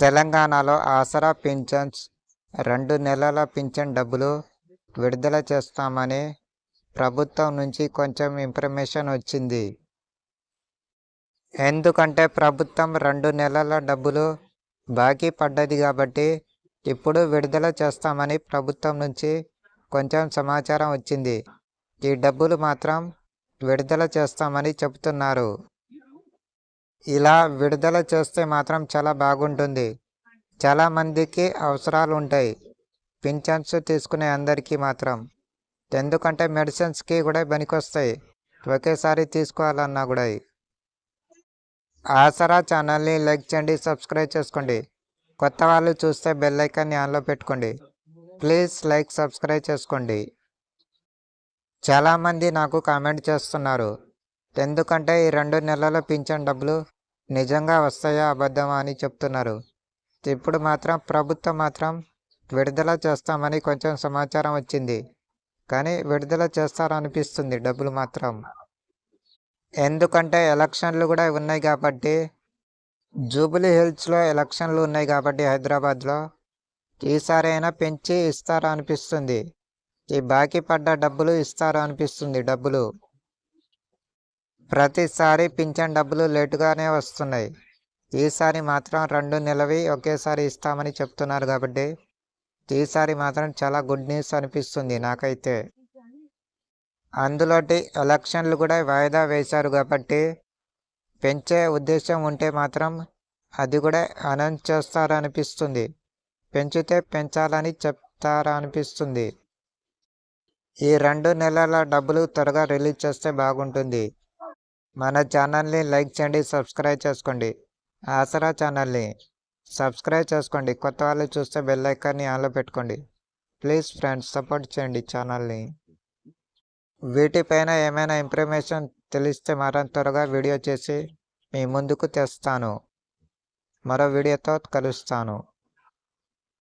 తెలంగాణలో ఆసరా పింఛన్స్ రెండు నెలల పింఛన్ డబ్బులు విడుదల చేస్తామని ప్రభుత్వం నుంచి కొంచెం ఇన్ఫర్మేషన్ వచ్చింది. ఎందుకంటే ప్రభుత్వం రెండు నెలల డబ్బులు బాకీ పడ్డది కాబట్టి ఇప్పుడు విడుదల చేస్తామని ప్రభుత్వం నుంచి కొంచెం సమాచారం వచ్చింది. ఈ డబ్బులు మాత్రం విడుదల చేస్తామని చెబుతున్నారు. ఇలా విడుదల చేస్తే మాత్రం చాలా బాగుంటుంది. చాలామందికి అవసరాలు ఉంటాయి పింఛన్స్ తీసుకునే అందరికీ మాత్రం. ఎందుకంటే మెడిసిన్స్కి కూడా పనికొస్తాయి. ఒకేసారి తీసుకోవాలన్నా కూడా. ఆసరా ఛానల్ని లైక్ చేయండి సబ్స్క్రైబ్ చేసుకోండి. కొత్త వాళ్ళు చూస్తే బెల్ ఐకాన్ని ఆన్లో పెట్టుకోండి. ప్లీజ్ లైక్ సబ్స్క్రైబ్ చేసుకోండి. చాలామంది నాకు కామెంట్ చేస్తున్నారు. ఎందుకంటే ఈ రెండు నెలల పింఛన్ డబ్బులు నిజంగా వస్తాయా అబద్ధమా అని చెప్తున్నారు. ఇప్పుడు మాత్రం ప్రభుత్వం మాత్రం విడుదల చేస్తామని కొంచెం సమాచారం వచ్చింది. కానీ విడుదల చేస్తారనిపిస్తుంది డబ్బులు మాత్రం. ఎందుకంటే ఎలక్షన్లు కూడా ఉన్నాయి కాబట్టి జూబిలీ హిల్స్లో ఎలక్షన్లు ఉన్నాయి కాబట్టి హైదరాబాద్లో ఈసారి అయినా పెంచి ఇస్తారా అనిపిస్తుంది ఈ బాకీ పడ్డ డబ్బులు ఇస్తారా అనిపిస్తుంది డబ్బులు. ప్రతిసారి పింఛన్ డబ్బులు లేటుగానే వస్తున్నాయి. ఈసారి మాత్రం రెండు నెలవి ఒకేసారి ఇస్తామని చెప్తున్నారు కాబట్టి ఈసారి మాత్రం చాలా గుడ్ న్యూస్ అనిపిస్తుంది నాకైతే. అందులోటి ఎలక్షన్లు కూడా వాయిదా వేశారు కాబట్టి పెంచే ఉద్దేశం ఉంటే మాత్రం అది కూడా అనౌన్స్ చేస్తారనిపిస్తుంది. పెంచితే పెంచాలని చెప్తారనిపిస్తుంది. ఈ రెండు నెలల డబ్బులు త్వరగా రిలీజ్ చేస్తే బాగుంటుంది. మన ఛానల్ని లైక్ చేయండి సబ్స్క్రైబ్ చేసుకోండి. ఆసరా ఛానల్ని సబ్స్క్రైబ్ చేసుకోండి. కొత్త వాళ్ళు చూస్తే బెల్ ఐకాన్ని ఆన్లో పెట్టుకోండి. ప్లీజ్ ఫ్రెండ్స్ సపోర్ట్ చేయండి ఛానల్ని. వీటిపైన ఏమైనా ఇన్ఫర్మేషన్ తెలిస్తే మరం త్వరగా వీడియో చేసి మీ ముందుకు తెస్తాను. మరో వీడియోతో కలుస్తాను.